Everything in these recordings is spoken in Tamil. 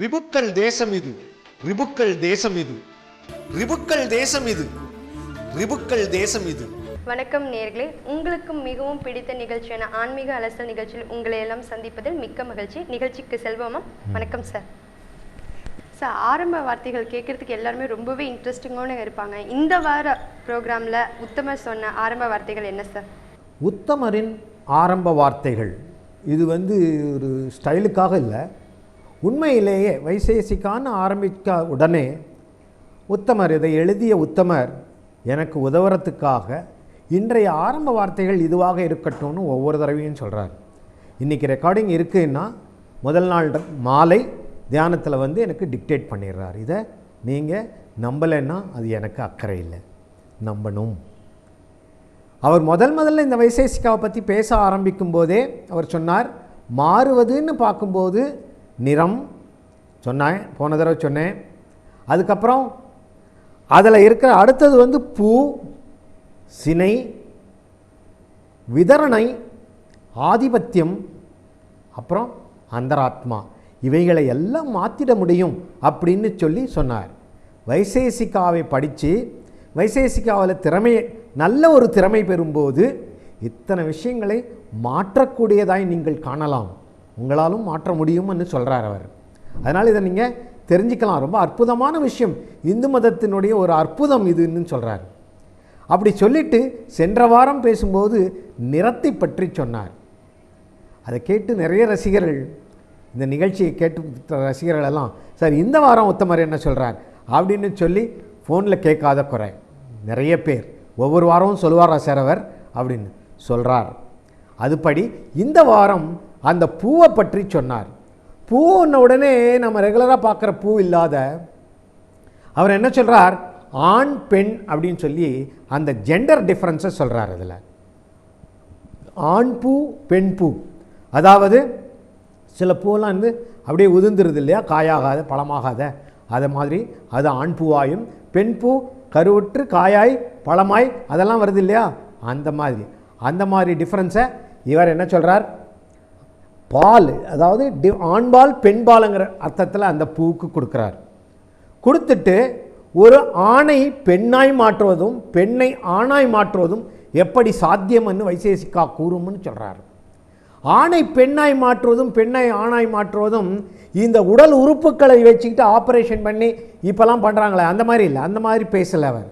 ரிபுக்கள் தேசம் இது. ரிபுக்கள் தேசம் இது. ரிபுக்கள் தேசம் இது. ரிபுக்கள் தேசம் இது. வணக்கம் நேர்களே. உங்களுக்கு மிகவும் பிடித்த நிகழ்ச்சியான ஆன்மீக அலசல் நிகழ்ச்சியில் உங்களை எல்லாம் சந்திப்பதில் மிக்க மகிழ்ச்சி. நிகழ்ச்சிக்கு செல்வோமா? வணக்கம் சார் சார் ஆரம்ப வார்த்தைகள் கேட்கறதுக்கு எல்லாருமே ரொம்பவே இன்ட்ரெஸ்டிங்கான இருப்பாங்க. இந்த வார ப்ரோக்ராமில் உத்தமர் சொன்ன ஆரம்ப வார்த்தைகள் என்ன சார் உத்தமரின் ஆரம்ப வார்த்தைகள். இது வந்து ஒரு ஸ்டைலுக்காக இல்லை. உண்மையிலேயே வைசேசிக்கான ஆரம்பிக்க உடனே உத்தமர் இதை எழுதிய உத்தமர் எனக்கு உதவுறதுக்காக இன்றைய ஆரம்ப வார்த்தைகள் இதுவாக இருக்கட்டும்னு ஒவ்வொரு தடவையும் சொல்கிறார் இன்றைக்கி ரெக்கார்டிங் இருக்குன்னா முதல் நாள் மாலை தியானத்தில் வந்து எனக்கு டிக்டேட் பண்ணிடுறார். இதை நீங்கள் நம்பலைன்னா அது எனக்கு அக்கறை இல்லை. நம்பணும். அவர் முதல் முதல்ல இந்த வைசேசிக்காவை பற்றி பேச ஆரம்பிக்கும் போதே அவர் சொன்னார் மாறுவதுன்னு பார்க்கும்போது நிறம் சொன்னேன் போன தடவை சொன்னேன். அதுக்கப்புறம் அதில் இருக்கிற அடுத்தது வந்து பூ சினை விதரணை ஆதிபத்தியம் அப்புறம் அந்தராத்மா. இவைகளை எல்லாம் மாற்றிட முடியும் அப்படின்னு சொல்லி சொன்னார். வைசேசிகாவை படித்து வைசேசிகாவில் திறமை நல்ல ஒரு திறமை பெறும்போது இத்தனை விஷயங்களை மாற்றக்கூடியதாய் நீங்கள் காணலாம். உங்களாலும் மாற்ற முடியும்னு சொல்கிறார் அவர். அதனால் இதை நீங்கள் தெரிஞ்சுக்கலாம். ரொம்ப அற்புதமான விஷயம். இந்து மதத்தினுடைய ஒரு அற்புதம் இதுன்னு சொல்கிறார் அப்படி சொல்லிட்டு சென்ற வாரம் பேசும்போது நிறத்தை பற்றி சொன்னார். அதை கேட்டு நிறைய ரசிகர்கள் இந்த நிகழ்ச்சியை கேட்டு ரசிகர்கள் எல்லாம் சார் இந்த வாரம் உத்தமர் என்ன சொல்கிறார் அப்படின்னு சொல்லி ஃபோனில் கேட்காத குறை. நிறைய பேர் ஒவ்வொரு வாரமும் சொல்லுவாரா சார் அவர்? அப்படின்னு சொல்கிறார் அதுபடி இந்த வாரம் அந்த பூவை பற்றி சொன்னார். பூன்ன உடனே நம்ம ரெகுலராக பார்க்குற பூ இல்லாத அவர் என்ன சொல்கிறார் ஆண் பெண் அப்படின்னு சொல்லி அந்த ஜெண்டர் டிஃப்ரென்ஸை சொல்கிறார் அதில். ஆண் பூ பெண் பூ. அதாவது சில பூவெல்லாம் வந்து அப்படியே உதிர்ந்துருது இல்லையா? காயாகாத பழமாகாத. அதை மாதிரி அது ஆண் பூவாயும் பெண் பூ கருவுற்று காயாய் பழமாய் அதெல்லாம் வருது இல்லையா? அந்த மாதிரி. அந்த மாதிரி டிஃப்ரென்ஸை இவர் என்ன சொல்கிறார் பால் அதாவது டி ஆண்பால் பெண்பாலுங்கிற அர்த்தத்தில் அந்த பூவுக்கு கொடுக்குறார். கொடுத்துட்டு ஒரு ஆணை பெண்ணாய் மாற்றுவதும் பெண்ணை ஆணாய் மாற்றுவதும் எப்படி சாத்தியம்னு வைசேசிக்கா கூறும்னு சொல்கிறார் ஆணை பெண்ணாய் மாற்றுவதும் பெண்ணை ஆணாய் மாற்றுவதும் இந்த உடல் உறுப்புகளை வச்சுக்கிட்டு ஆப்ரேஷன் பண்ணி இப்போலாம் பண்ணுறாங்களே அந்த மாதிரி இல்லை அந்த மாதிரி பேசலை அவர்.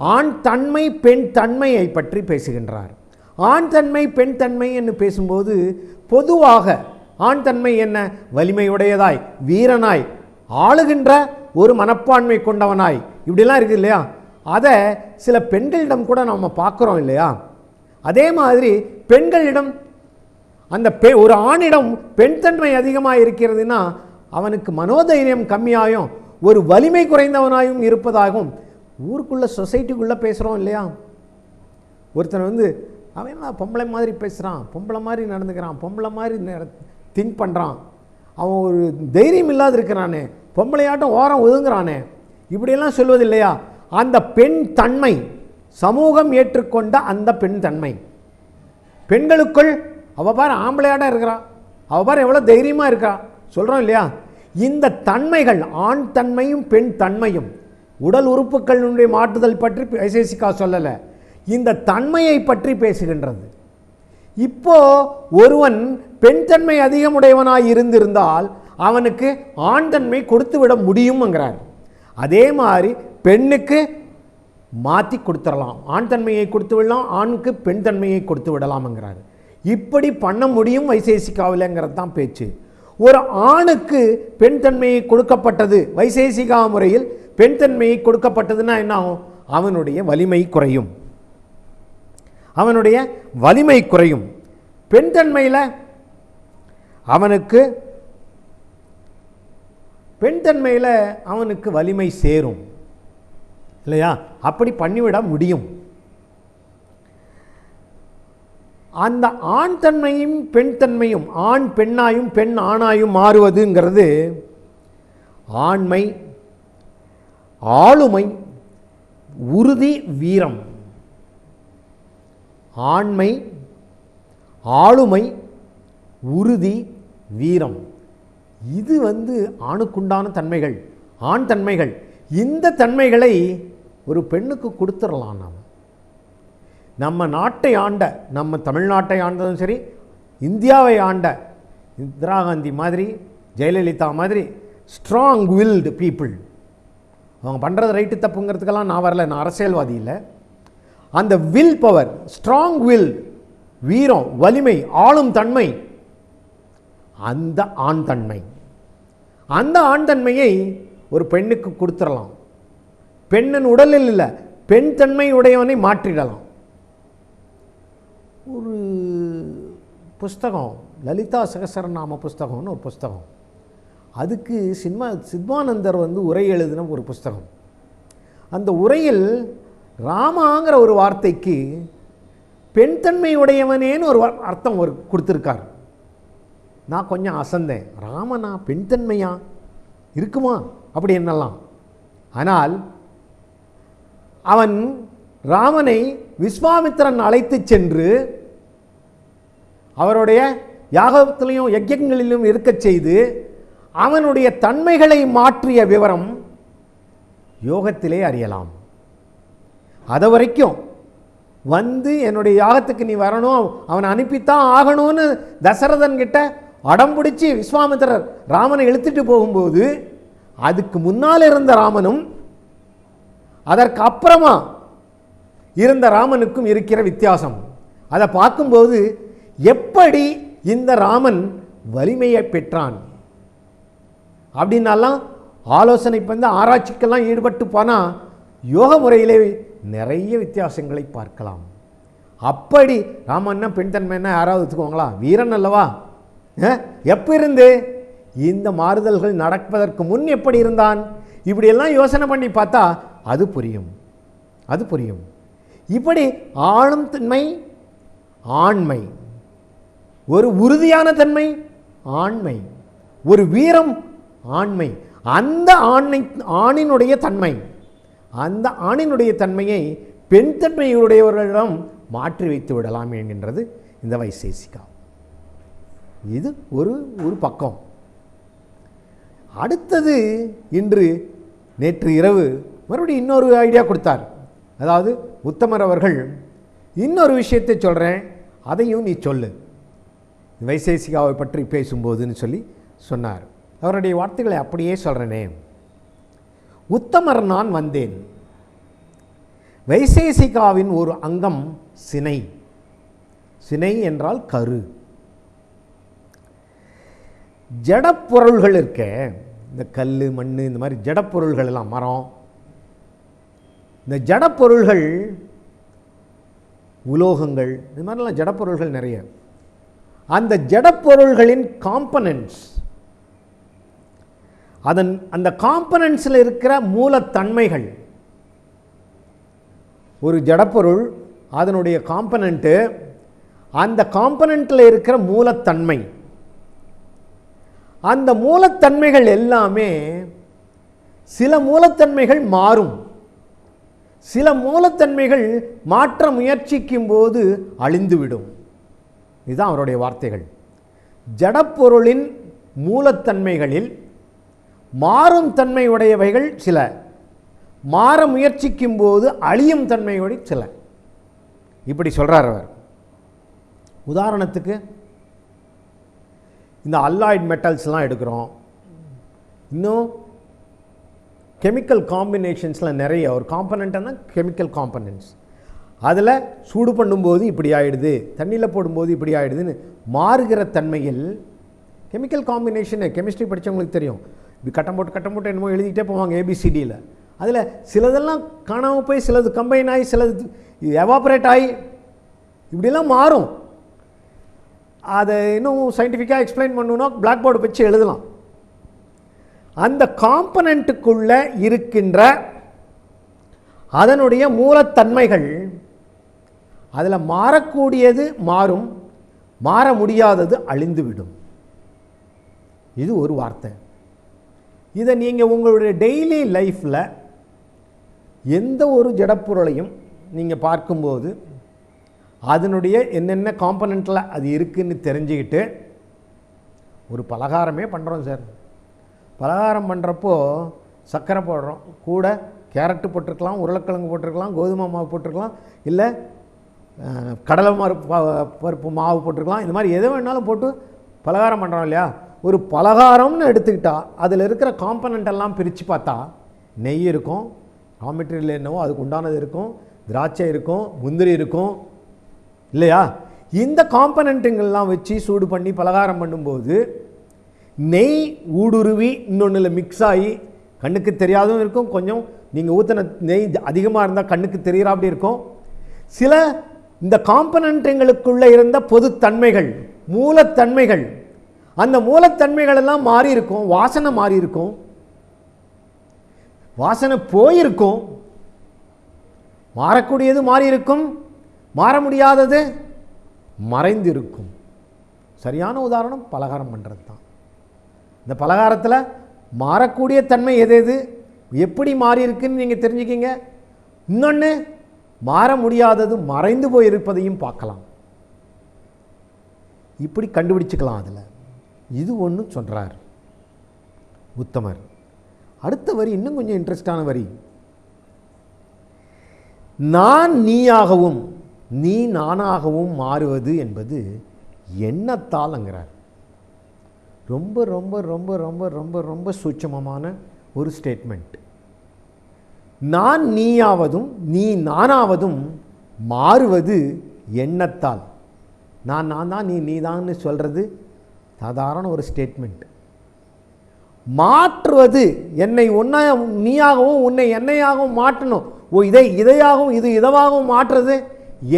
ஆண் தன்மை பெண் தன்மையை பற்றி பேசுகின்றார். ஆண் தன்மை பெண் தன்மை என்று பேசும்போது பொதுவாக ஆண் தன்மை என்ன? வலிமையுடையதாய் வீரனாய் ஆளுகின்ற ஒரு மனப்பான்மை கொண்டவனாய். இப்படிலாம் இருக்குது இல்லையா? அதை சில பெண்களிடம் கூட நம்ம பார்க்குறோம் இல்லையா? அதே மாதிரி பெண்களிடம் அந்த பெ ஒரு ஆணிடம் பெண் தன்மை அதிகமாக இருக்கிறதுனா அவனுக்கு மனோதைரியம் கம்மியாயும் ஒரு வலிமை குறைந்தவனாயும் இருப்பதாகவும் ஊருக்குள்ளே சொசைட்டிக்குள்ளே பேசுகிறோம் இல்லையா? ஒருத்தன் வந்து அவன் என்ன பொம்பளை மாதிரி பேசுகிறான் பொம்பளை மாதிரி நடந்துக்கிறான் பொம்பளை மாதிரி திங்க் பண்ணுறான் அவன் ஒரு தைரியம் இல்லாத இருக்கிறானே பொம்பளையாட்டம் ஓரம் ஒதுங்குறானே. இப்படியெல்லாம் சொல்வது இல்லையா அந்த பெண் தன்மை சமூகம் ஏற்றுக்கொண்ட அந்த பெண் தன்மை. பெண்களுக்குள் அவள் பாரு ஆம்பளையாட்டம் இருக்கிறான் அவள் பாரு எவ்வளோ தைரியமாக இருக்கா சொல்கிறோம் இல்லையா? இந்த தன்மைகள் ஆண் தன்மையும் பெண் தன்மையும் உடல் உறுப்புகளினுடைய மாற்றுதல் பற்றி வைசேசிக்கா சொல்லலை. இந்த தன்மையை பற்றி பேசுகின்றது. இப்போ ஒருவன் பெண் தன்மை அதிகமுடையவனாய் இருந்திருந்தால் அவனுக்கு ஆண் தன்மை கொடுத்து விட முடியுங்கிறார் அதே மாதிரி பெண்ணுக்கு மாற்றி கொடுத்துடலாம் ஆண் தன்மையை கொடுத்து விடலாம் ஆணுக்கு பெண் தன்மையை கொடுத்து விடலாம்ங்கிறார். இப்படி பண்ண முடியும் வைசேசிகாவில்ங்கிறது தான் பேச்சு. ஒரு ஆணுக்கு பெண் தன்மையை கொடுக்கப்பட்டது வைசேசிகா முறையில் பெண் தன்மையை கொடுக்கப்பட்டதுன்னா என்ன ஆகும்? அவனுடைய வலிமை குறையும். அவனுடைய வலிமை குறையும். பெண் தன்மையில் அவனுக்கு பெண் தன்மையில் அவனுக்கு வலிமை சேரும். இல்லையா? அப்படி பண்ணிவிட முடியும். அந்த ஆண் தன்மையும் பெண் தன்மையும் ஆண் பெண்ணாயும் பெண் ஆணாயும் மாறுவதுங்கிறது ஆண்மை ஆளுமை உறுதி வீரம். ஆண்மை ஆளுமை உறுதி வீரம். இது வந்து ஆணுக்குண்டான தன்மைகள் ஆண் தன்மைகள். இந்த தன்மைகளை ஒரு பெண்ணுக்கு கொடுத்துடலாம் நாம். நம்ம நாட்டை ஆண்ட நம்ம தமிழ்நாட்டை ஆண்டதும் சரி இந்தியாவை ஆண்ட இந்திரா காந்தி மாதிரி ஜெயலலிதா மாதிரி ஸ்ட்ராங் வில்டு பீப்புள் அவங்க பண்ணுறது ரைட்டு தப்புங்கிறதுக்கெல்லாம் நான் வரல நான் அரசியல்வாதி இல்லை. அந்த வில் பவர் ஸ்ட்ராங் வில் வீரம் வலிமை ஆளும் தன்மை அந்த ஆண் தன்மை. அந்த ஆண் தன்மையை ஒரு பெண்ணுக்கு கொடுத்துடலாம் பெண்ணின் உடலில் இல்லை பெண் தன்மை உடையவனை மாற்றிடலாம். ஒரு புஸ்தகம் லலிதா சகசரநாம புஸ்தகம்னு ஒரு புஸ்தகம். அதுக்கு சின்மா சித்மானந்தர் வந்து உரை எழுதின ஒரு புஸ்தகம். அந்த உரையில் ராமாங்கிற ஒரு வார்த்தைக்கு பெண் தன்மை உடையவனேன்னு ஒரு அர்த்தம் ஒரு கொடுத்துருக்கார். நான் கொஞ்சம் அசந்தேன். ராமனா பெண் தன்மையா இருக்குமா? அப்படி என்னலாம் ஆனால் அவன் ராமனை விஸ்வாமித்திரன் அழைத்துச் சென்று அவருடைய யாகத்திலையும் யஜ்யங்களிலும் இருக்கச் செய்து அவனுடைய தன்மைகளை மாற்றிய விவரம் யோகத்திலே அறியலாம். அதை வரைக்கும் வந்து என்னுடைய யாகத்துக்கு நீ வரணும் அவனை அனுப்பித்தான் ஆகணும்னு தசரதன் கிட்ட அடம்பிடிச்சு விஸ்வாமித்திரர் ராமனை இழுத்துட்டு போகும்போது அதுக்கு முன்னால் இருந்த ராமனும் அதற்கு அப்புறமா இருந்த ராமனுக்கும் இருக்கிற வித்தியாசம். அதை பார்க்கும்போது எப்படி இந்த ராமன் வலிமையை பெற்றான்? அப்படின்னாலாம் ஆலோசனை வந்து ஆராய்ச்சிக்கெல்லாம் ஈடுபட்டு போனால் யோக முறையிலே நிறைய வித்தியாசங்களை பார்க்கலாம். அப்படி ராமன்னா பெண்தன்மைன்னா யாராவது வச்சுக்கோங்களா வீரன் அல்லவா? எப்போ இருந்து? இந்த மாறுதல்கள் நடப்பதற்கு முன் எப்படி இருந்தான்? இப்படியெல்லாம் யோசனை பண்ணி பார்த்தா அது புரியும். அது புரியும். இப்படி ஆணும் தன்மை ஆண்மை. ஒரு உறுதியான தன்மை ஆண்மை. ஒரு வீரம் ஆண்மை. அந்த ஆணை ஆணினுடைய தன்மை. அந்த ஆணினுடைய தன்மையை பெண் தன்மையுடையவர்களிடம் மாற்றி வைத்து விடலாம் என்கின்றது இந்த வைசேசிகா. இது ஒரு ஒரு பக்கம். அடுத்தது இன்று நேற்று இரவு மறுபடியும் இன்னொரு ஐடியா கொடுத்தார். அதாவது உத்தமர் அவர்கள் இன்னொரு விஷயத்தை சொல்கிறேன் அதையும் நீ சொல்லு. வைசேசிகாவை பற்றி பேசும்போதுன்னு சொல்லி சொன்னார். அவருடைய வார்த்தைகளை அப்படியே சொல்கிறேனே உத்தமர் நான் வந்தேன். வைசேசிகாவின் ஒரு அங்கம் சினை. சினை என்றால் கரு. ஜடப்பொருள்கள் இருக்க இந்த கல் மண் இந்த மாதிரி ஜடப்பொருள்கள் எல்லாம் மரம். இந்த ஜடப்பொருள்கள் உலோகங்கள் இந்த மாதிரிலாம் ஜடப்பொருள்கள் நிறைய. அந்த ஜடப்பொருள்களின் காம்பனன்ட்ஸ் அதன் அந்த காம்பனன்ஸில் இருக்கிற மூலத்தன்மைகள். ஒரு ஜடப்பொருள் அதனுடைய காம்பனண்ட்டு அந்த காம்பனண்ட்டில் இருக்கிற மூலத்தன்மை. அந்த மூலத்தன்மைகள் எல்லாமே சில மூலத்தன்மைகள் மாறும். சில மூலத்தன்மைகள் மாற்ற முயற்சிக்கும் போது அழிந்துவிடும். இதுதான் அவருடைய வார்த்தைகள். ஜடப்பொருளின் மூலத்தன்மைகளில் மாறும் தன்மை உடையவைகள் சில. மாற முயற்சிக்கும் போது அழியும் தன்மையுடைய சில. இப்படி சொல்கிறார் அவர். உதாரணத்துக்கு இந்த அல்லாய்ட் மெட்டல்ஸ்லாம் எடுக்கிறோம். இன்னும் கெமிக்கல் காம்பினேஷன்ஸில் நிறைய ஒரு காம்பனண்ட்னா கெமிக்கல் காம்பனன்ட்ஸ். அதில் சூடு பண்ணும்போது இப்படி ஆகிடுது தண்ணியில் போடும்போது இப்படி ஆகிடுதுன்னு மாறுகிற தன்மையில் கெமிக்கல் காம்பினேஷனு கெமிஸ்ட்ரி படித்தவங்களுக்கு தெரியும். இப்படி கட்டம் போட்டு கட்டம் போட்டு என்னமோ எழுதிக்கிட்டே போவாங்க ஏபிசிடியில் அதில் சிலதெல்லாம் காணாமல் போய் சிலது கம்பைன் ஆகி சிலது எவாபரேட் ஆகி இப்படிலாம் மாறும். அதை இன்னும் சயின்டிஃபிக்காக எக்ஸ்பிளைன் பண்ணணுன்னா பிளாக் போர்டு வச்சு எழுதலாம். அந்த காம்பனண்ட்டுக்குள்ளே இருக்கின்ற அதனுடைய மூலத்தன்மைகள் அதில் மாறக்கூடியது மாறும் மாற முடியாதது அழிந்துவிடும். இது ஒரு வார்த்தை. இதை நீங்கள் உங்களுடைய டெய்லி லைஃப்பில் எந்த ஒரு ஜடப்பொருளையும் நீங்கள் பார்க்கும்போது அதனுடைய என்னென்ன காம்பனண்ட்டில் அது இருக்குதுன்னு தெரிஞ்சுக்கிட்டு ஒரு பலகாரமே பண்ணுறோம் சார். பலகாரம் பண்ணுறப்போ சர்க்கரை போடுறோம். கூட கேரட்டு போட்டிருக்கலாம் உருளைக்கிழங்கு போட்டிருக்கலாம் கோதுமை மாவு போட்டிருக்கலாம் இல்லை கடலை மாறு ப- பருப்பு மாவு போட்டிருக்கலாம். இந்த மாதிரி எது வேணாலும் போட்டு பலகாரம் பண்ணுறோம் இல்லையா? ஒரு பலகாரம்னு எடுத்துக்கிட்டால் அதில் இருக்கிற காம்பனண்ட் எல்லாம் பிரித்து பார்த்தா நெய் இருக்கும் ரா மெட்டீரியல் என்னவோ அதுக்கு உண்டானது இருக்கும் திராட்சை இருக்கும் முந்திரி இருக்கும் இல்லையா? இந்த காம்பனண்ட்டுங்கள்லாம் வச்சு சூடு பண்ணி பலகாரம் பண்ணும்போது நெய் ஊடுருவி இன்னொன்றில் மிக்ஸ் ஆகி கண்ணுக்கு தெரியாதும் இருக்கும் கொஞ்சம் நீங்கள் ஊற்றின நெய் அதிகமாக இருந்தால் கண்ணுக்கு தெரிகிற அப்படி இருக்கும். சில இந்த காம்பனண்ட்டுங்களுக்குள்ளே இருந்த பொதுத்தன்மைகள் மூலத்தன்மைகள் அந்த மூலத்தன்மைகள் எல்லாம் மாறி இருக்கும் வாசனை மாறி இருக்கும் வாசனை போயிருக்கும். மாறக்கூடியது மாறி இருக்கும் மாற முடியாதது மறைந்து இருக்கும் சரியான உதாரணம் பலகாரம் பண்ணுறது தான் இந்த பலகாரத்தில் மாறக்கூடிய தன்மை எது எது? எப்படி மாறி இருக்குன்னு நீங்கள் தெரிஞ்சுக்கிங்க. இன்னொன்று மாற முடியாதது மறைந்து போயிருப்பதையும் பார்க்கலாம். இப்படி கண்டுபிடிச்சுக்கலாம் அதில். இது ஒன்று சொல்கிறார் உத்தமர். அடுத்த வரி இன்னும் கொஞ்சம் இன்ட்ரெஸ்டான வரி. நான் நீயாகவும் நீ நானாகவும் மாறுவது என்பது எண்ணத்தால்ங்கிறார். ரொம்ப ரொம்ப ரொம்ப ரொம்ப ரொம்ப ரொம்ப சூட்சமமான ஒரு ஸ்டேட்மெண்ட் நான் நீயாவதும் நீ நானாவதும் மாறுவது எண்ணத்தால். நான் நான் தான் நீ நீதான்னு சொல்கிறது சாதாரண ஒரு ஸ்டேட்மெண்ட் மாற்றுவது என்னை ஒன்றா நீயாகவும் உன்னை என்னையாகவும் மாற்றணும். ஓ இதை இதையாகவும் இது இதவாகவும் மாற்றுறது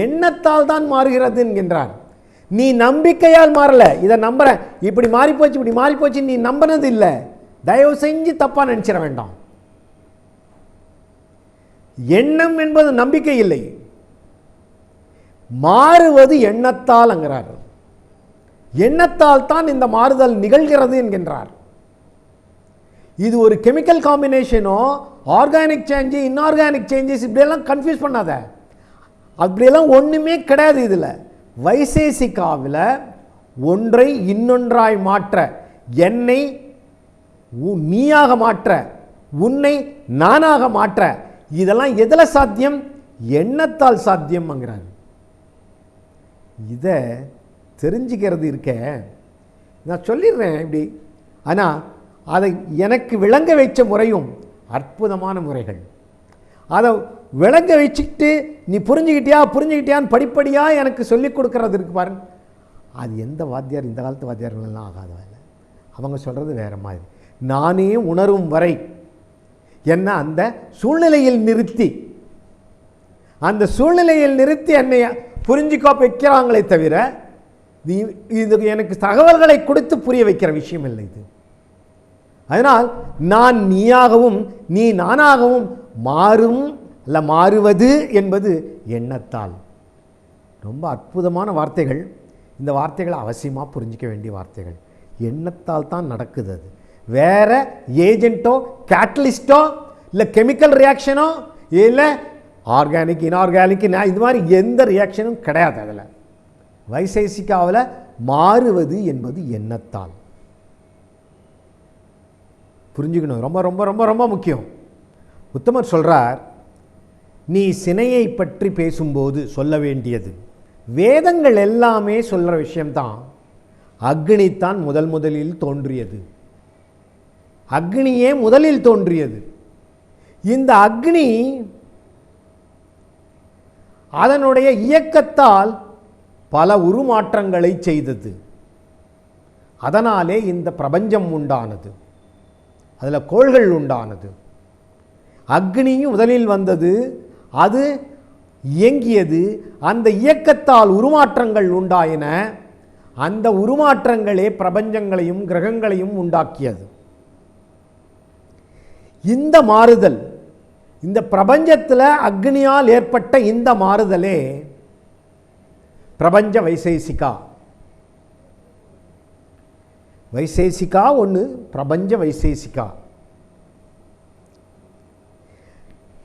எண்ணத்தால் தான் மாறுகிறது என்கின்றார் நீ நம்பிக்கையால் மாறல. இதை நம்புற இப்படி மாறிப்போச்சு இப்படி மாறிப்போச்சு நீ நம்பினது இல்லை தயவு செஞ்சு தப்பாக நினச்சிட வேண்டாம். எண்ணம் என்பது நம்பிக்கை இல்லை. மாறுவது எண்ணத்தால்ங்கிறார் எண்ணத்தால் தான் இந்த மாறுதல் நிகழ்கிறது என்கின்றார். இது ஒரு கெமிக்கல் காம்பினேஷனோ ஆர்கானிக் சேஞ்சு இன்ஆர்கானிக் சேஞ்சஸ் இப்படியெல்லாம் கன்ஃபியூஸ் பண்ணாத. அப்படியெல்லாம் ஒன்றுமே கிடையாது இதில். வைசேசிகாவில் ஒன்றை இன்னொன்றாய் மாற்ற என்னை உ- நீயாக மாற்ற உன்னை நானாக மாற்ற இதெல்லாம் எதில் சாத்தியம்? எண்ணத்தால் சாத்தியம்ங்கிறார். இதை தெரிஞ்சுக்கிறது இருக்க. நான் சொல்லிடுறேன் இப்படி. ஆனால் அதை எனக்கு விளங்க வைச்ச முறையும் அற்புதமான முறைகள். அதை விளங்க வச்சுக்கிட்டு நீ புரிஞ்சுக்கிட்டியா புரிஞ்சுக்கிட்டியான்னு படிப்படியாக எனக்கு சொல்லிக் கொடுக்கறது இருக்கு பாருங்க அது எந்த வாத்தியார் இந்த காலத்து வாத்தியார்களெல்லாம் ஆகாத வேலை. அவங்க சொல்கிறது வேறு மாதிரி. நானே உணரும் வரை என்ன அந்த சூழ்நிலையில் நிறுத்தி அந்த சூழ்நிலையில் நிறுத்தி என்னை புரிஞ்சுக்கோ வைக்கிறாங்களே தவிர இது- எனக்கு தகவல்களை கொடுத்து புரிய வைக்கிற விஷயம் இல்லை இது. அதனால் நான் நீயாகவும் நீ நானாகவும் மாறும் அல்ல மாறுவது என்பது எண்ணத்தால். ரொம்ப அற்புதமான வார்த்தைகள். இந்த வார்த்தைகளை அவசியமாக புரிஞ்சிக்க வேண்டிய வார்த்தைகள். எண்ணத்தால் தான் நடக்குது அது. வேற ஏஜென்ட்டோ கேட்டலிஸ்ட்டோ இல்லை கெமிக்கல் ரியாக்ஷனோ இல்லை ஆர்கானிக் இன்ஆர்கானிக் இது மாதிரி எந்த ரியாக்ஷனும் கிடையாது அதில். வைசேசிக்காவில் மாறுவது என்பது எண்ணத்தால். புரிஞ்சுக்கணும். ரொம்ப ரொம்ப ரொம்ப ரொம்ப முக்கியம். உத்தமர் சொல்கிறார் நீ சினையை பற்றி பேசும்போது சொல்ல வேண்டியது. வேதங்கள் எல்லாமே சொல்கிற விஷயம்தான். அக்னித்தான் முதல் முதலில் தோன்றியது. அக்னியே முதலில் தோன்றியது. இந்த அக்னி அதனுடைய இயக்கத்தால் பல உருமாற்றங்களை செய்தது. அதனாலே இந்த பிரபஞ்சம் உண்டானது. அதில் கோள்கள் உண்டானது. அக்னியும் முதலில் வந்தது. அது இயங்கியது. அந்த இயக்கத்தால் உருமாற்றங்கள் உண்டாயின. அந்த உருமாற்றங்களே பிரபஞ்சங்களையும் கிரகங்களையும் உண்டாக்கியது. இந்த மாறுதல் இந்த பிரபஞ்சத்தில் அக்னியால் ஏற்பட்ட இந்த மாறுதலே பிரபஞ்ச வைசேசிகா வைசேசிகா ஒன்று பிரபஞ்ச வைசேசிகா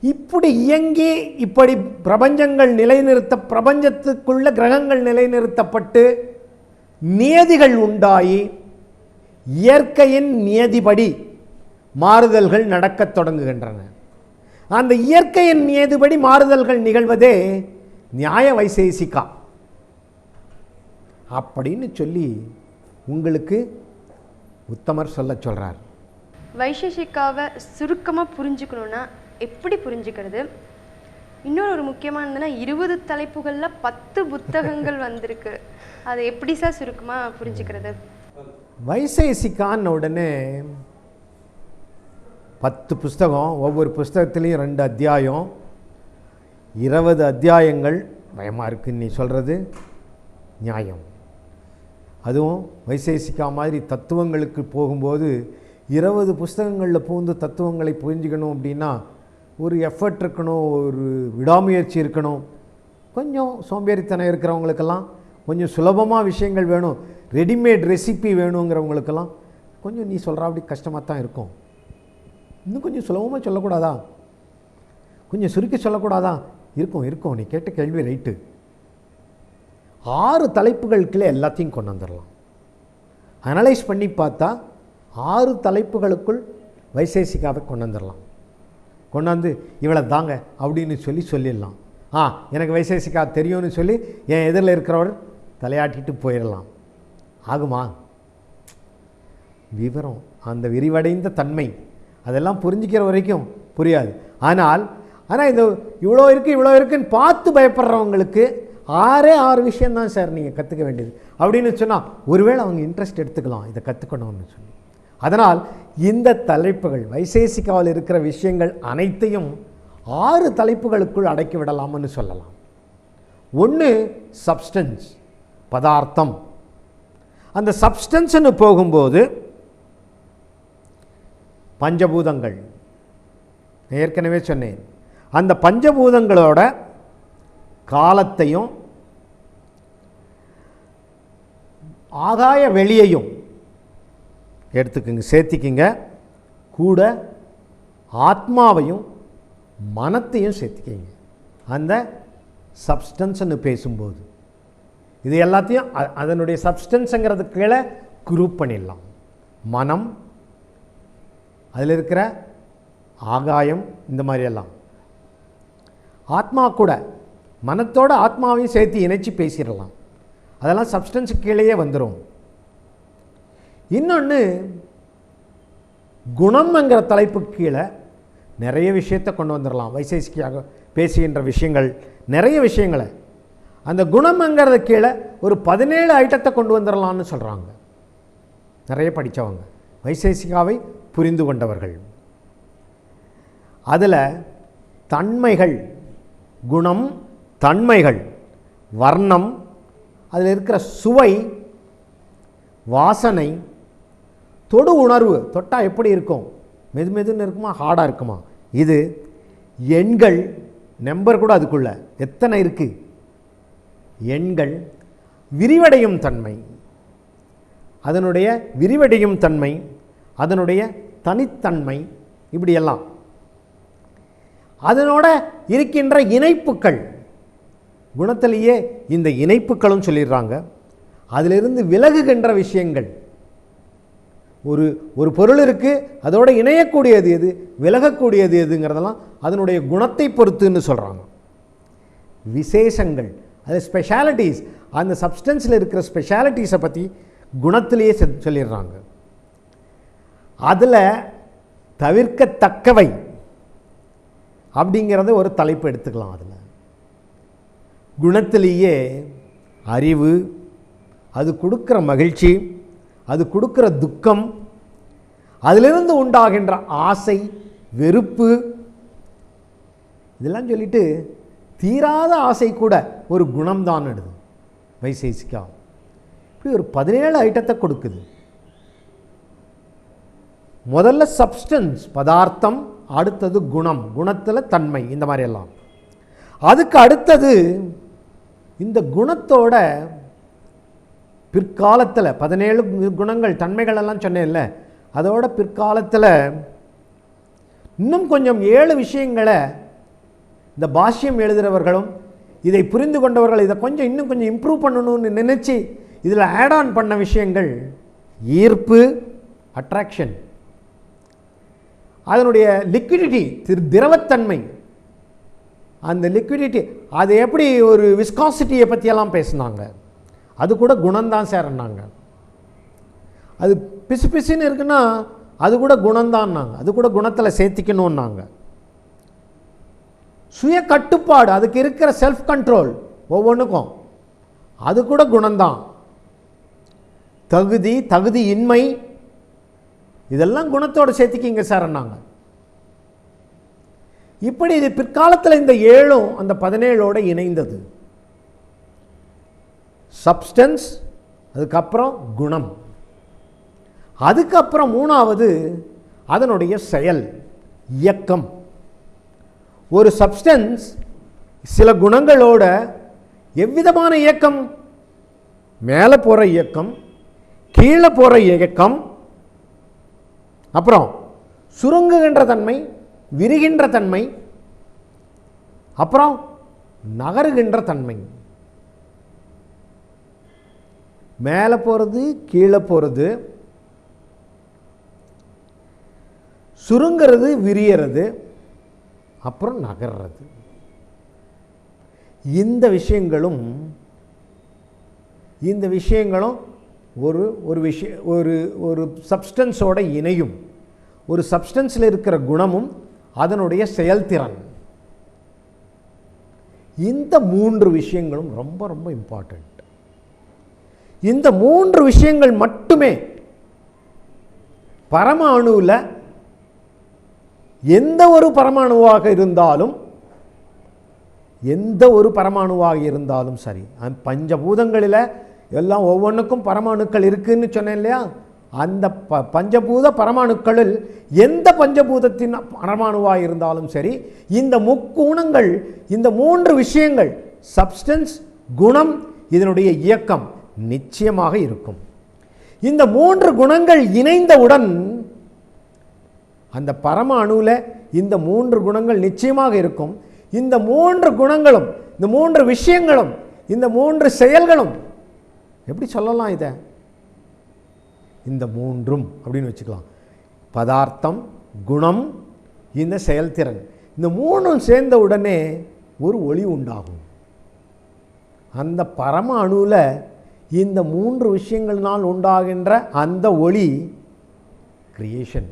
இப்படி இயங்கி இப்படி பிரபஞ்சங்கள் நிலைநிறுத்த பிரபஞ்சத்துக்குள்ள கிரகங்கள் நிலைநிறுத்தப்பட்டு நியதிகள் உண்டாயி இயற்கையின் நியதிபடி மாறுதல்கள் நடக்கத் தொடங்குகின்றன. அந்த இயற்கையின் நியதிபடி மாறுதல்கள் நிகழ்வதே நியாய வைசேசிக்கா அப்படின்னு சொல்லி உங்களுக்கு உத்தமர் சொல்ல சொல்றார். வைசேஷிக்காவை சுருக்கமாக புரிஞ்சுக்கணுன்னா எப்படி புரிஞ்சுக்கிறது? இன்னொரு ஒரு முக்கியமானதுன்னா இருபது தலைப்புகளில் பத்து புத்தகங்கள் வந்திருக்கு. அதை எப்படி சார் சுருக்கமாக புரிஞ்சுக்கிறது? வைசேசிகான்னு உடனே பத்து புஸ்தகம் ஒவ்வொரு புஸ்தகத்துலேயும் ரெண்டு அத்தியாயம் இருபது அத்தியாயங்கள் பயமாக இருக்குன்னு நீ சொல்கிறது நியாயம். அதுவும் வைசேசிக்கா மாதிரி தத்துவங்களுக்கு போகும்போது இருபது புஸ்தகங்களில் பூந்து தத்துவங்களை புரிஞ்சுக்கணும் அப்படின்னா ஒரு எஃபர்ட் இருக்கணும் ஒரு விடாமுயற்சி இருக்கணும். கொஞ்சம் சோம்பேறித்தனம் இருக்கிறவங்களுக்கெல்லாம் கொஞ்சம் சுலபமாக விஷயங்கள் வேணும். ரெடிமேட் ரெசிபி வேணுங்கிறவங்களுக்கெல்லாம் கொஞ்சம் நீ சொல்கிற அப்படி கஷ்டமாக தான் இருக்கும். இன்னும் கொஞ்சம் சுலபமாக சொல்லக்கூடாதா? கொஞ்சம் சுருக்கி சொல்லக்கூடாதா? இருக்கும் இருக்கும். நீ கேட்ட கேள்வி ரைட்டு ஆறு தலைப்புகளுக்குள்ளே எல்லாத்தையும் கொண்டு வந்துடலாம். அனலைஸ் பண்ணி பார்த்தா ஆறு தலைப்புகளுக்குள் வைசேசிக்காவை கொண்டு வந்துடலாம். கொண்டாந்து இவளை தாங்க அப்படின்னு சொல்லி சொல்லிடலாம். ஆ எனக்கு வைசேசிக்கா தெரியும்னு சொல்லி என் எதிரில் இருக்கிறவர் தலையாட்டிட்டு போயிடலாம். ஆகுமா? விவரம் அந்த விரிவடைந்த தன்மை அதெல்லாம் புரிஞ்சிக்கிற வரைக்கும் புரியாது. ஆனால் ஆனால் இந்த இவ்வளோ இருக்குது இவ்வளோ இருக்குன்னு பார்த்து பயப்படுறவங்களுக்கு ஆறே ஆறு விஷயந்தான் சார் நீங்கள் கற்றுக்க வேண்டியது. அப்படின்னு சொன்னால் ஒருவேளை அவங்க இன்ட்ரெஸ்ட் எடுத்துக்கலாம் இதை கற்றுக்கணும்னு சொல்லி. அதனால் இந்த தலைப்புகள் வைசேசிக்காவில் இருக்கிற விஷயங்கள் அனைத்தையும் ஆறு தலைப்புகளுக்குள் அடக்கி விடலாம்னு சொல்லலாம். ஒன்று சப்ஸ்டன்ஸ் பதார்த்தம். அந்த சப்ஸ்டன்ஸ்னு போகும்போது பஞ்சபூதங்கள். ஏற்கனவே சொன்னேன். அந்த பஞ்சபூதங்களோட காலத்தையும் ஆகாய வெளியையும் எடுத்துக்கோங்க சேர்த்திக்கிங்க. கூட ஆத்மாவையும் மனத்தையும் சேர்த்துக்கிங்க. அந்த சப்ஸ்டன்ஸ்ன்னு பேசும்போது. இது எல்லாத்தையும் அதனுடைய சப்ஸ்டன்ஸுங்கிறது கீழே குரூப் பண்ணிடலாம். மனம் அதில் இருக்கிற ஆகாயம் இந்த மாதிரியெல்லாம் ஆத்மா கூட மனத்தோட ஆத்மாவையும் சேர்த்து இணைச்சி பேசிடலாம். அதெல்லாம் சப்ஸ்டன்ஸுக்கு கீழேயே வந்துடும் இன்னொன்று குணம்ங்கிற தலைப்புக்கு கீழே நிறைய விஷயத்தை கொண்டு வந்துடலாம். வைசேசிக்காக பேசுகின்ற விஷயங்கள் நிறைய விஷயங்களை. அந்த குணம்ங்கிறத கீழே ஒரு பதினேழு ஐட்டத்தை கொண்டு வந்துடலாம்னு சொல்கிறாங்க நிறைய படித்தவங்க வைசேசிகாவை புரிந்து கொண்டவர்கள். அதில் தன்மைகள் குணம் தன்மைகள் வர்ணம் அதில் இருக்கிற சுவை வாசனை தொடு உணர்வு தொட்டால் எப்படி இருக்கும்? மெது மெதுன்னு இருக்குமா? ஹார்டாக இருக்குமா? இது எண்கள் நம்பர் கூட அதுக்குள்ளே. எத்தனை இருக்குது எண்கள் விரிவடையும் தன்மை. அதனுடைய விரிவடையும் தன்மை அதனுடைய தனித்தன்மை இப்படியெல்லாம். அதனோட இருக்கின்ற இணைப்புக்கள் குணத்திலேயே இந்த இணைப்புகளும் சொல்லிடுறாங்க. அதிலிருந்து விலகுகின்ற விஷயங்கள். ஒரு ஒரு பொருள் இருக்குது அதோடு இணையக்கூடியது எது விலகக்கூடியது எதுங்கிறதெல்லாம் அதனுடைய குணத்தை பொறுத்துன்னு சொல்கிறாங்க விசேஷங்கள் அது ஸ்பெஷாலிட்டிஸ் அந்த சப்ஸ்டன்ஸில் இருக்கிற ஸ்பெஷாலிட்டிஸை பற்றி குணத்திலேயே செ- சொல்லிடுறாங்க. அதில் தவிர்க்கத்தக்கவை அப்படிங்கிறத ஒரு தலைப்பு எடுத்துக்கலாம் அதில். குணத்திலேயே அறிவு அது கொடுக்குற மகிழ்ச்சி அது கொடுக்குற துக்கம் அதிலிருந்து உண்டாகின்ற ஆசை வெறுப்பு இதெல்லாம் சொல்லிட்டு தீராத ஆசை கூட ஒரு குணம்தான் எடுது வைசேசிக்கா இப்படி ஒரு பதினேழு ஐட்டத்தை கொடுக்குது. முதல்ல சப்ஸ்டன்ஸ் பதார்த்தம் அடுத்தது குணம் குணத்தில் தன்மை இந்த மாதிரி எல்லாம். அதுக்கு அடுத்தது இந்த குணத்தோட பிற்காலத்தில் பதினேழு குணங்கள் தன்மைகள் எல்லாம் சொன்னேன்ல அதோட பிற்காலத்தில் இன்னும் கொஞ்சம் ஏழு விஷயங்களை இந்த பாஷ்யம் எழுதுகிறவர்களும் இதை புரிந்து கொண்டவர்கள் இதை கொஞ்சம் இன்னும் கொஞ்சம் இம்ப்ரூவ் பண்ணணும்னு நினச்சி இதில் ஆட் ஆன் பண்ண விஷயங்கள் ஈர்ப்பு அட்ராக்ஷன் அதனுடைய லிக்விடிட்டி திரு திரவத்தன்மை. அந்த லிக்விடிட்டி அது எப்படி ஒரு விஸ்காசிட்டியை பற்றியெல்லாம் பேசினாங்க? அது கூட குணம்தான் சார்னாங்க அது பிசு பிசுன்னு இருக்குன்னா அது கூட குணம்தான்னாங்க. அது கூட குணத்தில் சேர்த்திக்கணுன்னாங்க சுய கட்டுப்பாடு அதுக்கு இருக்கிற செல்ஃப் கண்ட்ரோல் ஒவ்வொன்றுக்கும் அது கூட குணம்தான். தகுதி தகுதி இன்மை இதெல்லாம் குணத்தோடு சேர்த்திக்கிங்க சார்னாங்க இப்படி இது பிற்காலத்தில் இந்த ஏழும் அந்த பதினேழோட இணைந்தது. சப்ஸ்டன்ஸ் அதுக்கப்புறம் குணம். அதுக்கப்புறம் மூணாவது அதனுடைய செயல் இயக்கம். ஒரு சப்ஸ்டன்ஸ் சில குணங்களோட எவ்விதமான இயக்கம்? மேலே போகிற இயக்கம் கீழே போகிற இயக்கம் அப்புறம் சுருங்குகின்ற தன்மை விரிகின்ற தன்மை அப்புறம் நகருகின்ற தன்மை. மேலே போகிறது கீழே போகிறது சுருங்கிறது விரியறது அப்புறம் நகர்றது. இந்த விஷயங்களும் இந்த விஷயங்களும் ஒரு ஒரு விஷய ஒரு ஒரு சப்ஸ்டன்ஸோட இணையும். ஒரு சப்ஸ்டன்ஸில் இருக்கிற குணமும் அதனுடைய செயல்திறன். இந்த மூன்று விஷயங்களும் ரொம்ப ரொம்ப இம்பார்ட்டண்ட் இந்த மூன்று விஷயங்கள் மட்டுமே பரமாணுவில் எந்த ஒரு பரமாணுவாக இருந்தாலும் எந்த ஒரு பரமாணுவாக இருந்தாலும் சரி பஞ்சபூதங்களில் எல்லாம் ஒவ்வொன்றுக்கும் பரமாணுக்கள் இருக்குன்னு சொன்னேன் இல்லையா? அந்த ப பஞ்சபூத பரமாணுக்களில் எந்த பஞ்சபூதத்தின் பரமாணுவாக இருந்தாலும் சரி இந்த முக்குணங்கள் இந்த மூன்று விஷயங்கள் சப்ஸ்டன்ஸ் குணம் இதனுடைய இயக்கம் நிச்சயமாக இருக்கும். இந்த மூன்று குணங்கள் இணைந்தவுடன் அந்த பரம அணுவில் இந்த மூன்று குணங்கள் நிச்சயமாக இருக்கும். இந்த மூன்று குணங்களும் இந்த மூன்று விஷயங்களும் இந்த மூன்று செயல்களும் எப்படி சொல்லலாம் இதை? இந்த மூன்றும் அப்படின்னு வச்சுக்கலாம். பதார்த்தம் குணம் இந்த செயல்திறன். இந்த மூணும் சேர்ந்த உடனே ஒரு ஒளி உண்டாகும். அந்த பரம அணுவில் இந்த மூன்று விஷயங்களினால் உண்டாகின்ற அந்த ஒளி கிரியேஷன்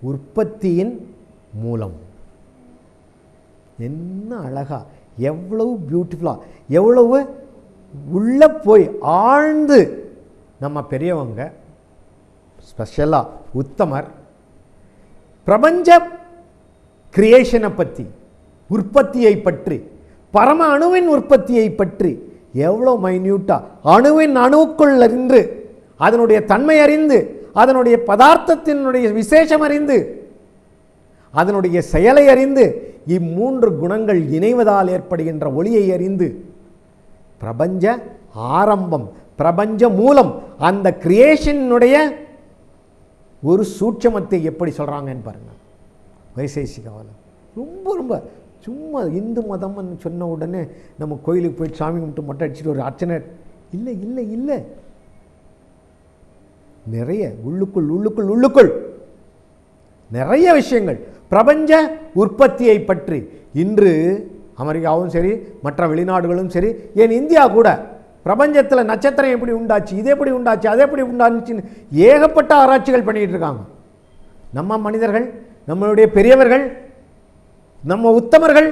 உற்பத்தியின் மூலம். என்ன அழகா எவ்வளவு பியூட்டிஃபுல்லாக எவ்வளவு உள்ளே போய் ஆழ்ந்து நம்ம பெரியவங்க ஸ்பெஷலாக உத்தமர். பிரபஞ்ச கிரியேஷனை பற்றி உற்பத்தியை பற்றி பரம அணுவின் உற்பத்தியை பற்றி எவ்வளோ மைன்யூட்டாக அணுவின் அணுவுக்குள் அறிந்து அதனுடைய தன்மை அறிந்து அதனுடைய பதார்த்தத்தினுடைய விசேஷம் அறிந்து அதனுடைய செயலை அறிந்து இம்மூன்று குணங்கள் இணைவதால் ஏற்படுகின்ற ஒளியை அறிந்து பிரபஞ்ச ஆரம்பம் பிரபஞ்ச மூலம் அந்த கிரியேஷனுடைய ஒரு சூட்சமத்தை எப்படி சொல்கிறாங்கன்னு பாருங்க. வைசேஷிகாவில் ரொம்ப ரொம்ப சும்மா இந்து மதம்னு சொன்ன உடனே நம்ம கோயிலுக்கு போயிட்டு சாமி கும்பிட்டு மொட்டை அடிச்சுட்டு ஒரு அர்ச்சனை. இல்லை இல்லை இல்லை. நிறைய உள்ளுக்குள் உள்ளுக்குள் உள்ளுக்குள். நிறைய விஷயங்கள். பிரபஞ்ச உற்பத்தியை பற்றி. இன்று அமெரிக்காவும் சரி மற்ற வெளிநாடுகளும் சரி ஏன் இந்தியா கூட பிரபஞ்சத்தில் நட்சத்திரம் எப்படி உண்டாச்சு இது எப்படி உண்டாச்சு அது எப்படி உண்டாச்சுன்னு ஏகப்பட்ட ஆராய்ச்சிகள் பண்ணிகிட்டு இருக்காங்க. நம்ம மனிதர்கள் நம்மளுடைய பெரியவர்கள் நம்ம உத்தமர்கள்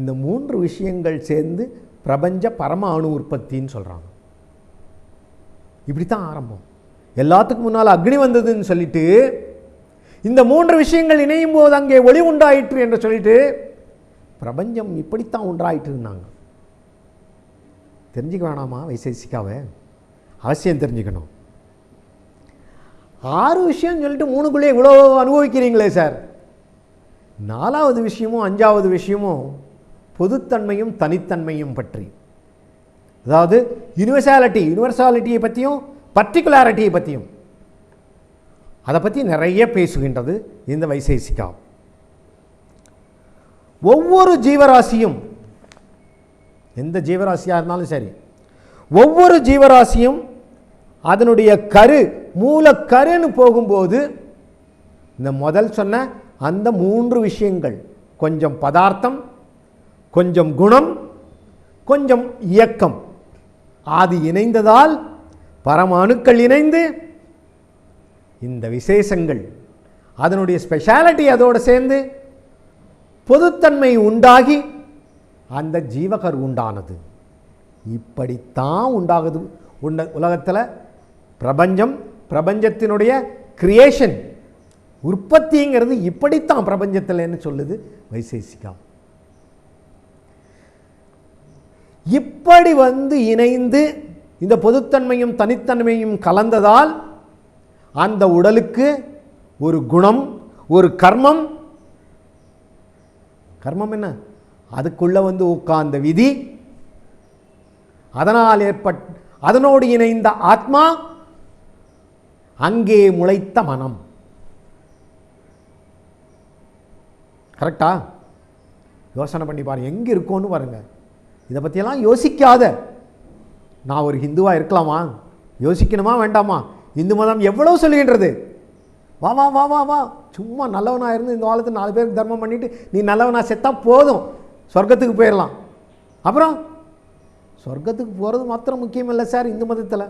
இந்த மூன்று விஷயங்கள் சேர்ந்து பிரபஞ்ச பரம அணு உற்பத்தின்னு சொல்கிறாங்க இப்படி தான் ஆரம்பம். எல்லாத்துக்கும் முன்னால் அக்னி வந்ததுன்னு சொல்லிட்டு இந்த மூன்று விஷயங்கள் இணையும் போது அங்கே ஒளி உண்டாயிற்று என்று சொல்லிட்டு பிரபஞ்சம் இப்படித்தான் உண்டாயிட்டு இருந்தாங்க. தெரிஞ்சுக்க வேணாமா? வைசேசிக்காவை அவசியம் தெரிஞ்சுக்கணும். ஆறு விஷயம் சொல்லிட்டு மூணுக்குள்ளே இவ்வளோ அனுபவிக்கிறீங்களே சார். நாலாவது விஷயமும் அஞ்சாவது விஷயமும் பொதுத்தன்மையும் தனித்தன்மையும் பற்றி. அதாவது யூனிவர்சாலிட்டி யூனிவர்சாலிட்டியை பற்றியும் பர்டிகுலாரிட்டியை பற்றியும் அதை பற்றி நிறைய பேசுகின்றது இந்த வைசேசிகா ஒவ்வொரு ஜீவராசியும் எந்த ஜீவராசியாக இருந்தாலும் சரி. ஒவ்வொரு ஜீவராசியும் அதனுடைய கரு மூலக்கருன்னு போகும்போது இந்த முதல் சொன்ன அந்த மூன்று விஷயங்கள் கொஞ்சம் பதார்த்தம் கொஞ்சம் குணம் கொஞ்சம் இயக்கம் அது இணைந்ததால் பரமாணுக்கள் இணைந்து இந்த விசேஷங்கள் அதனுடைய ஸ்பெஷாலிட்டி அதோடு சேர்ந்து பொதுத்தன்மை உண்டாகி அந்த ஜீவகர் உண்டானது. இப்படித்தான் உண்டாகுது. உண்ட உலகத்தில் பிரபஞ்சம் பிரபஞ்சத்தினுடைய கிரியேஷன் உற்பத்திங்கிறது இப்படித்தான் பிரபஞ்சத்தில்னு சொல்லுது வைசேசிகா இப்படி வந்து இணைந்து இந்த பொதுத்தன்மையும் தனித்தன்மையும் கலந்ததால் அந்த உடலுக்கு ஒரு குணம் ஒரு கர்மம். கர்மம் என்ன? அதுக்குள்ள வந்து உட்கார்ந்த விதி அதனால் ஏற்பட் அதனோடு இணைந்த ஆத்மா அங்கே முளைத்த மனம். கரெக்டா? யோசனை பண்ணி பாருங்க எங்கே இருக்கோன்னு பாருங்க. இதை பற்றியெல்லாம் யோசிக்காத. நான் ஒரு ஹிந்துவாக இருக்கலாமா? யோசிக்கணுமா வேண்டாமா? இந்து மதம் எவ்வளோ சொல்லுகின்றது வா வா வா வா வா. சும்மா நல்லவனா இருந்து இந்த காலத்தில் நாலு பேருக்கு தர்மம் பண்ணிட்டு நீ நல்லவனா செத்தா போதும். சொர்க்கத்துக்கு போயிடலாம் அப்புறம் சொர்க்கத்துக்கு போகிறது மாத்திரம் முக்கியம் இல்லை சார் இந்து மதத்தில்.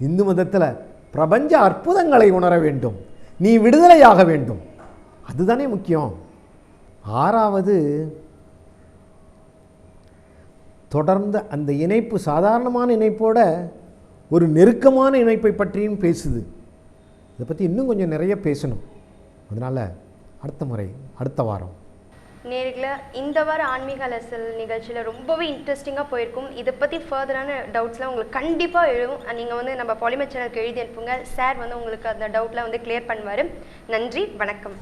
இந்து மதத்தில் பிரபஞ்ச அற்புதங்களை உணர வேண்டும். நீ விடுதலையாக வேண்டும். அதுதானே முக்கியம். ஆறாவது தொடர்ந்து அந்த இணைப்பு சாதாரணமான இணைப்போட ஒரு நெருக்கமான இணைப்பை பற்றியும் பேசுது. இதை பற்றி இன்னும் கொஞ்சம் நிறைய பேசணும். அதனால் அடுத்த முறை அடுத்த வாரம். நேர்களை இந்த வார ஆன்மீக அலசல் நிகழ்ச்சியில் ரொம்பவே இன்ட்ரெஸ்டிங்காக போயிருக்கும். இதை பற்றி ஃபர்தரான டவுட்ஸ்லாம் உங்களுக்கு கண்டிப்பாக எழுவும் நீங்கள் வந்து நம்ம பாலிமர் சேனலுக்கு எழுதி அனுப்புங்க. சார் வந்து உங்களுக்கு அந்த டவுட்லாம் வந்து கிளியர் பண்ணுவார். நன்றி வணக்கம்.